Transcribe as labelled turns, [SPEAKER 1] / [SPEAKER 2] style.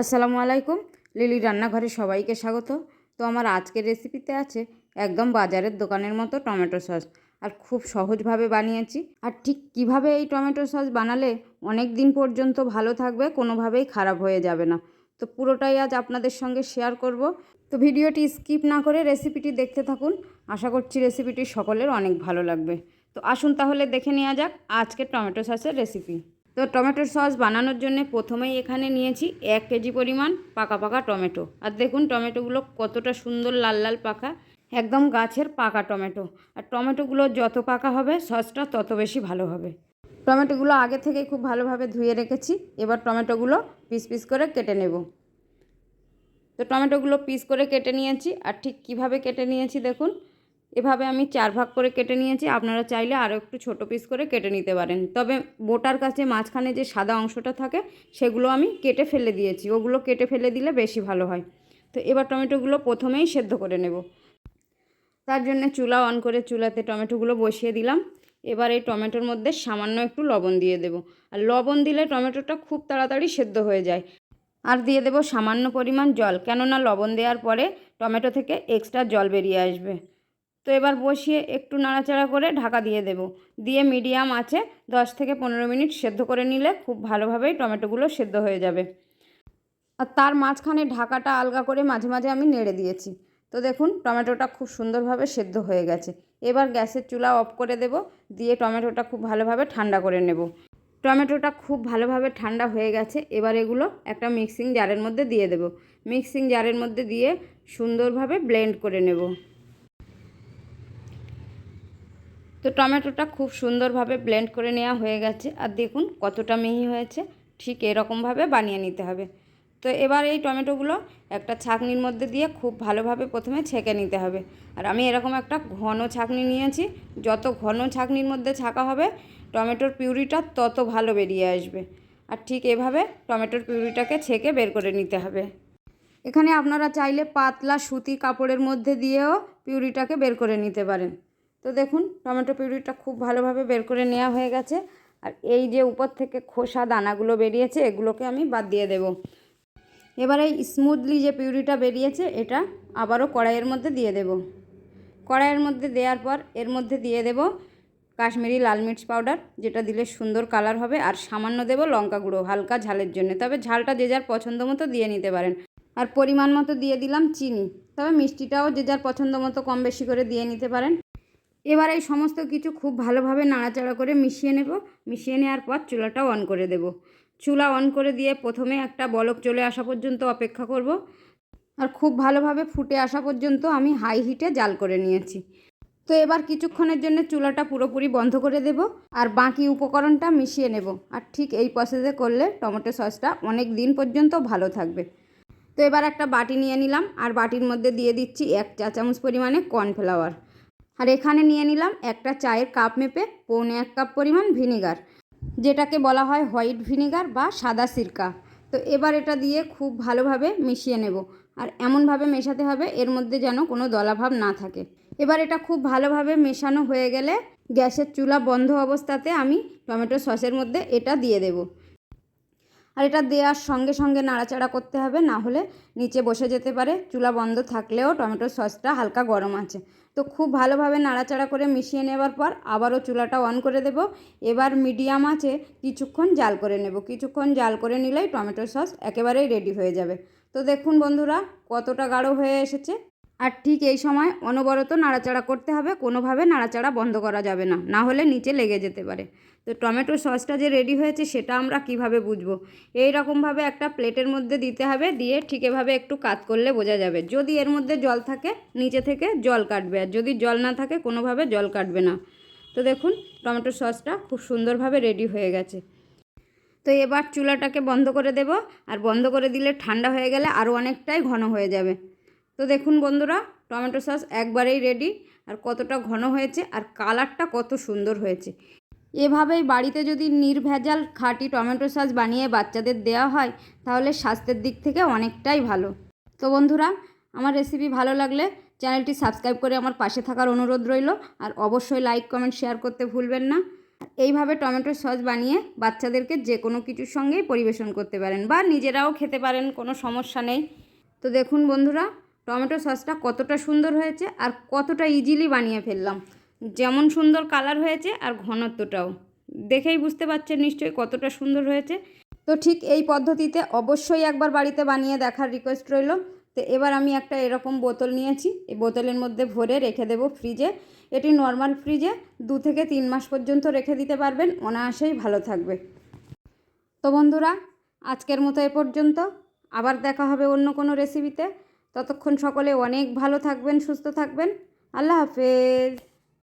[SPEAKER 1] আসসালামু আলাইকুম। লিলি রান্নাঘরে সবাইকে স্বাগত। তো আমার আজকের রেসিপিতে আছে একদম বাজারের দোকানের মতো টমেটো সস। আর খুব সহজভাবে বানিয়েছি। আর ঠিক কীভাবে এই টমেটো সস বানালে অনেক দিন পর্যন্ত ভালো থাকবে, কোনোভাবেই খারাপ হয়ে যাবে না। তো পুরোটাই আজ আপনাদের সঙ্গে শেয়ার করব। তো ভিডিওটি স্কিপ না করে রেসিপিটি দেখতে থাকুন। আশা করছি রেসিপিটি সকলের অনেক ভালো লাগবে। তো আসুন তাহলে দেখে নেওয়া যাক আজকের টমেটো সসের রেসিপি। তো টমেটোর সস বানানোর জন্য প্রথমেই এখানে নিয়েছি এক কেজি পরিমাণ পাকা পাকা টমেটো। আর দেখুন টমেটোগুলো কতটা সুন্দর লাল লাল পাকা, একদম গাছের পাকা টমেটো। আর টমেটোগুলো যত পাকা হবে, সসটা তত বেশি ভালো হবে। টমেটোগুলো আগে থেকেই খুব ভালোভাবে ধুয়ে রেখেছি, এবার টমেটোগুলো পিস পিস করে কেটে নেব। তো টমেটোগুলো পিস করে কেটে নিয়েছি, আর ঠিক কীভাবে কেটে নিয়েছি দেখুন এভাবে আমি চার ভাগ করে কেটে নিয়েছি। আপনারা চাইলে আরও একটু ছোট পিস করে কেটে নিতে পারেন। তবে বোটার কাছে মাঝখানে যে সাদা অংশটা থাকে, সেগুলো আমি কেটে ফেলে দিয়েছি। ওগুলো কেটে ফেলে দিলে বেশি ভালো হয়। তো এবার টমেটোগুলো প্রথমেই সেদ্ধ করে নেব। তার জন্য চুলা অন করে চুলাতে টমেটোগুলো বসিয়ে দিলাম। এবার এই টমেটোর মধ্যে সামান্য একটু লবণ দিয়ে দেব। আর লবণ দিলে টমেটোটা খুব তাড়াতাড়ি সেদ্ধ হয়ে যায়। আর দিয়ে দেব সামান্য পরিমাণ জল। কেননা লবণ দেওয়ার পরে টমেটো থেকে এক্সট্রা জল বেরিয়ে আসবে। তো এবার বসিয়ে একটু নাড়াচাড়া করে ঢাকা দিয়ে দেব। দিয়ে মিডিয়াম আছে, দশ থেকে পনেরো মিনিট সেদ্ধ করে নিলে খুব ভালোভাবেই টমেটোগুলো সেদ্ধ হয়ে যাবে। আর তার মাঝখানে ঢাকাটা আলগা করে মাঝে মাঝে আমি নেড়ে দিয়েছি। তো দেখুন, টমেটোটা খুব সুন্দরভাবে সেদ্ধ হয়ে গেছে। এবার গ্যাসের চুলা অফ করে দেব, দিয়ে টমেটোটা খুব ভালোভাবে ঠান্ডা করে নেব। টমেটোটা খুব ভালোভাবে ঠান্ডা হয়ে গেছে, এবার এগুলো একটা মিক্সিং জারের মধ্যে দিয়ে দেব। মিক্সিং জারের মধ্যে দিয়ে সুন্দরভাবে ব্লেন্ড করে নেব। তো টমেটোটা খুব সুন্দরভাবে ব্লেন্ড করে নেওয়া হয়ে গেছে। আর দেখুন কতটা মিহি হয়েছে, ঠিক এরকমভাবে বানিয়ে নিতে হবে। তো এবার এই টমেটোগুলো একটা ছাঁকনির মধ্যে দিয়ে খুব ভালোভাবে প্রথমে ছেঁকে নিতে হবে। আর আমি এরকম একটা ঘন ছাঁকনি নিয়েছি, যত ঘন ছাঁকনির মধ্যে ছাঁকা হবে, টমেটোর পিউরিটা তত ভালো বেরিয়ে আসবে। আর ঠিক এভাবে টমেটোর পিউরিটাকে ছেঁকে বের করে নিতে হবে। এখানে আপনারা চাইলে পাতলা সুতি কাপড়ের মধ্যে দিয়েও পিউরিটাকে বের করে নিতে পারেন। তো দেখুন, টমেটো পিউরিটা খুব ভালোভাবে বের করে নেওয়া হয়ে গেছে। আর এই যে উপর থেকে খোসা দানাগুলো বেরিয়েছে, এগুলোকে আমি বাদ দিয়ে দেব। এবার এই স্মুথলি যে পিউরিটা বেরিয়েছে, এটা আবারও কড়াইয়ের মধ্যে দিয়ে দেব। কড়াইয়ের মধ্যে দেওয়ার পর এর মধ্যে দিয়ে দেব কাশ্মীরি লাল মির্চ পাউডার, যেটা দিলে সুন্দর কালার হবে, আর সামান্য দেব লঙ্কা গুঁড়ো, হালকা ঝালের জন্য। তবে ঝালটা যে যার পছন্দ মতো দিয়ে নিতে পারেন। আর পরিমাণ মতো দিয়ে দিলাম চিনি, তবে মিষ্টিটাও যে যার পছন্দ মতো কম বেশি করে দিয়ে নিতে পারেন। এবার এই সমস্ত কিছু খুব ভালোভাবে নাড়াচাড়া করে মিশিয়ে নেব। মিশিয়ে নেওয়ার পর চুলাটা অন করে দেব। চুলা অন করে দিয়ে প্রথমে একটা বলক চলে আসা পর্যন্ত অপেক্ষা করব। আর খুব ভালোভাবে ফুটে আসা পর্যন্ত আমি হাই হিটে জাল করে নিয়েছি। তো এবার কিছুক্ষণের জন্য চুলাটা পুরোপুরি বন্ধ করে দেব আর বাকি উপকরণটা মিশিয়ে নেব। আর ঠিক এই প্রসেসে করলে টমেটো সসটা অনেক দিন পর্যন্ত ভালো থাকবে। তো এবার একটা বাটি নিয়ে নিলাম। আর বাটির মধ্যে দিয়ে দিচ্ছি এক চা চামচ পরিমাণে কর্নফ্লাওয়ার আর এখানে নিয়ে নিলাম একটা চায়ের কাপ মেপে পৌনে এক কাপ পরিমাণ ভিনিগার, যেটাকে বলা হয় হোয়াইট ভিনিগার বা সাদা সিরকা। তো এবার এটা দিয়ে খুব ভালোভাবে মিশিয়ে নেব, আর এমনভাবে মেশাতে হবে এর মধ্যে যেন কোনো দলাভাব না থাকে। এবার এটা খুব ভালোভাবে মেশানো হয়ে গেলে গ্যাসের চুলা বন্ধ অবস্থাতে আমি টমেটো সসের মধ্যে এটা দিয়ে দেব। আর এটা দেওয়ার সঙ্গে সঙ্গে নাড়াচাড়া করতে হবে, না হলে নিচে বসে যেতে পারে। চুলা বন্ধ থাকলেও টমেটো সসটা হালকা গরম আছে। তো খুব ভালোভাবে নাড়াচাড়া করে মিশিয়ে নেবার পর আবারও চুলাটা অন করে দেব। এবার মিডিয়াম আছে কিছুক্ষণ জাল করে নেব। কিছুক্ষণ জাল করে নিলেই টমেটো সস একেবারেই রেডি হয়ে যাবে। তো দেখুন বন্ধুরা, কতটা গাঢ় হয়ে এসেছে। আর ঠিক এই সময় অনবরত নাড়াচাড়া করতে হবে, কোনোভাবে নাড়াচাড়া বন্ধ করা যাবে না না হলে নিচে লেগে যেতে পারে। তো টমেটো সসটা যে রেডি হয়েছে সেটা আমরা কীভাবে বুঝব? এই রকমভাবে একটা প্লেটের মধ্যে দিতে হবে, দিয়ে ঠিক এভাবে একটু কাত করলে বোঝা যাবে। যদি এর মধ্যে জল থাকে, নিচে থেকে জল কাটবে, আর যদি জল না থাকে, কোনোভাবে জল কাটবে না। তো দেখুন, টমেটো সসটা খুব সুন্দরভাবে রেডি হয়ে গেছে। তো এবার চুলাটাকে বন্ধ করে দেব, আর বন্ধ করে দিলে ঠান্ডা হয়ে গেলে আরও অনেকটাই ঘন হয়ে যাবে। তো দেখুন বন্ধুরা, টমেটো সস একবারেই রেডি আর কতটা ঘন হয়েছে আর কালারটা কত সুন্দর হয়েছে। এভাবেই বাড়িতে যদি নির্ভেজাল খাঁটি টমেটো সস বানিয়ে বাচ্চাদের দেওয়া হয়, তাহলে স্বাস্থ্যের দিক থেকে অনেকটাই ভালো। তো বন্ধুরা, আমার রেসিপি ভালো লাগলে চ্যানেলটি সাবস্ক্রাইব করে আমার পাশে থাকার অনুরোধ রইল, আর অবশ্যই লাইক কমেন্ট শেয়ার করতে ভুলবেন না। এইভাবে টমেটো সস বানিয়ে বাচ্চাদেরকে যে কোনো কিছুর সঙ্গেই পরিবেশন করতে পারেন, বা নিজেরাও খেতে পারেন, কোনো সমস্যা নেই। তো দেখুন বন্ধুরা টমেটো সসটা কতটা সুন্দর হয়েছে আর কতটা ইজিলি বানিয়ে ফেললাম। যেমন সুন্দর কালার হয়েছে আর ঘনত্বটাও। দেখেই বুঝতে পারছেন নিশ্চয়ই কতটা সুন্দর হয়েছে। তো ঠিক এই পদ্ধতিতে অবশ্যই একবার বাড়িতে বানিয়ে দেখার রিকোয়েস্ট রইল। তো এবার আমি একটা এরকম বোতল নিয়েছি। এই বোতলের মধ্যে ভরে রেখে দেবো ফ্রিজে এটি নর্মাল ফ্রিজে দু থেকে তিন মাস পর্যন্ত রেখে দিতে পারবেন। অনায়াসেই ভালো থাকবে। তো বন্ধুরা, আজকের মতো এ পর্যন্ত। আবার দেখা হবে অন্য কোনো রেসিপিতে ততক্ষণ সকলে অনেক ভালো থাকবেন সুস্থ থাকবেন। আল্লাহ হাফেজ।